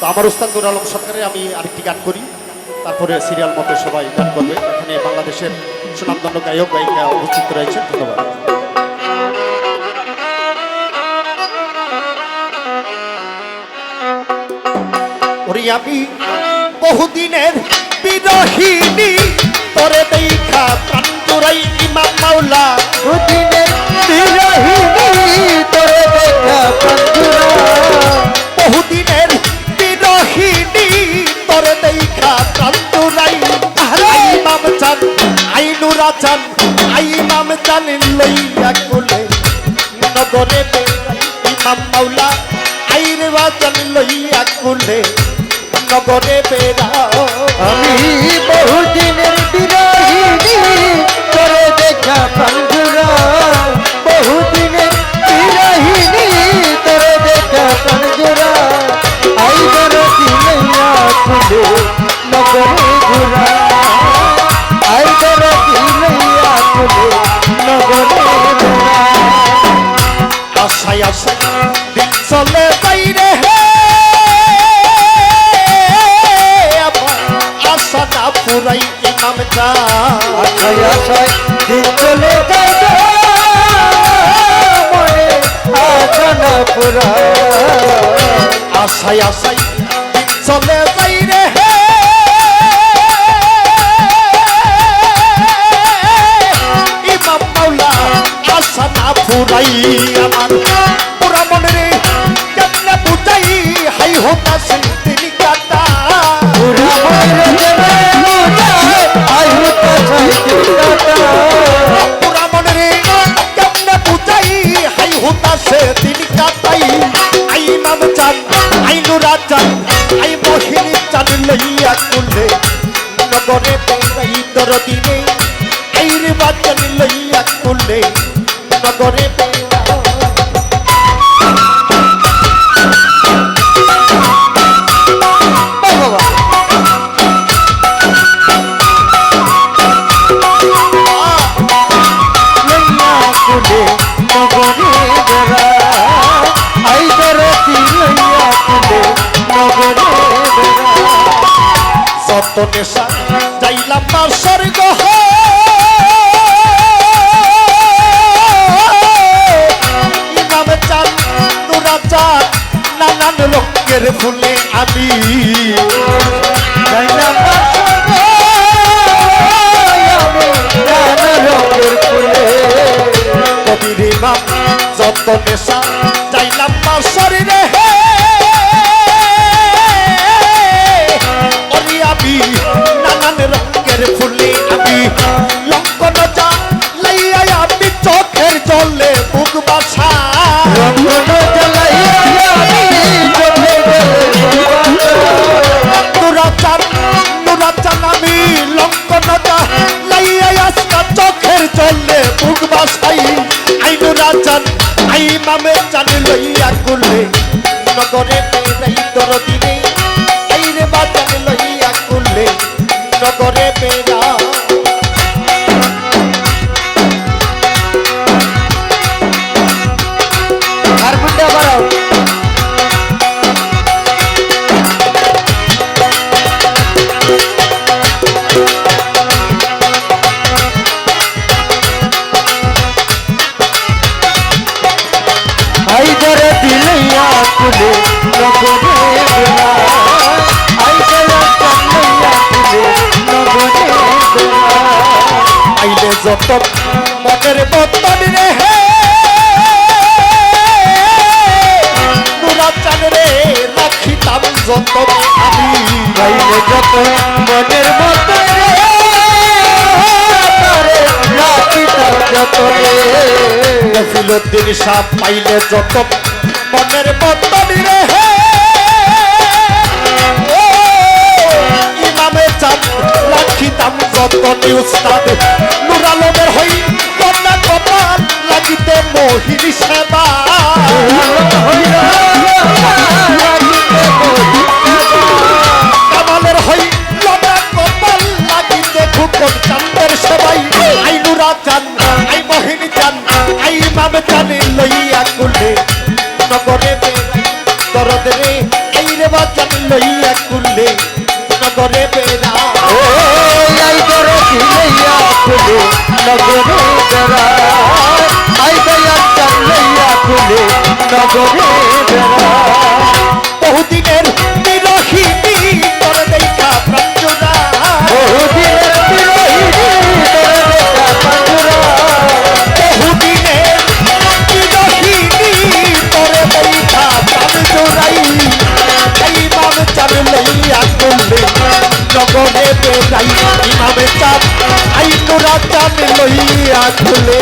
তো আমার ওস্তাদুর আলম সরকারে আমি আরেকটি গান করি। তারপরে সিরিয়াল মতো সবাই গান করবে। এখানে বাংলাদেশের সুনামদণ্ড গায়ক, গায়িকা উপস্থিত রয়েছে। ধন্যবাদ। আমি বহুদিনের বিরহিনী তোরে দেখা জোড়াই ইমাম মাওলা। আইনুরা আই আইমাম চান লইয়া কোলে। নগরে ইমাম মাওলা, আই আইরে বাজান লইয়া কোলে। নগরে বেড়া আমি বহুদিনের বিরহিনী করে দেখা পাঞ্জুরা ইমাম চা আশায় আশায় দিন চলে যাবে মনে আশা না পুরা। আশায় যাই রে। ইমাম আশা না পুরাই আমার। আই মহিনী চান লইয়া কুলে নগরে বেড়াই তোর দিনে আই রে বাচন লইয়া কুলে যত নেশা যাইলাম না স্বর্গ ইমামে চান নুরা চান ফুলে আমি যাইলাম ইমাম যত নেশা মামে চান লইয়া কুলে নগরে তোর দিনে যত মনের বতন রে হে। নুরাচান রে রাখিতাম যতন আমি। গাইলে যত মনের মতো রে। রাখিতাম যত রে। ফিলুদ্দিন সাপ পাইলে যত মনের বতন রে হে। ইমামে চাঁদ রাখিতাম যতন উস্তাদ মোহিনী সেবা। কামালের হই লড়া কপাল লাগিতে খুকন চান্দের সবাই। আই নুরা চান আই মোহিনী চান আই মাম চান লইয়া কুলে। নগরে বেড়াই রে, আই রে বাচান লইয়া কুলে। নগরে বেড়া ও, আই করে দিলাইয়া খুলে নগরে বেড়া নগরে বহুদিনের বিরহিনী তোর দেখা প্রাঞ্জনা। বহুদিনের বিরোহী তোর দেখা পাঞ্জুরা বহুদিনের বিরহিনী তোর দেখা প্রাঞ্জনাই চান লইয়া খুলে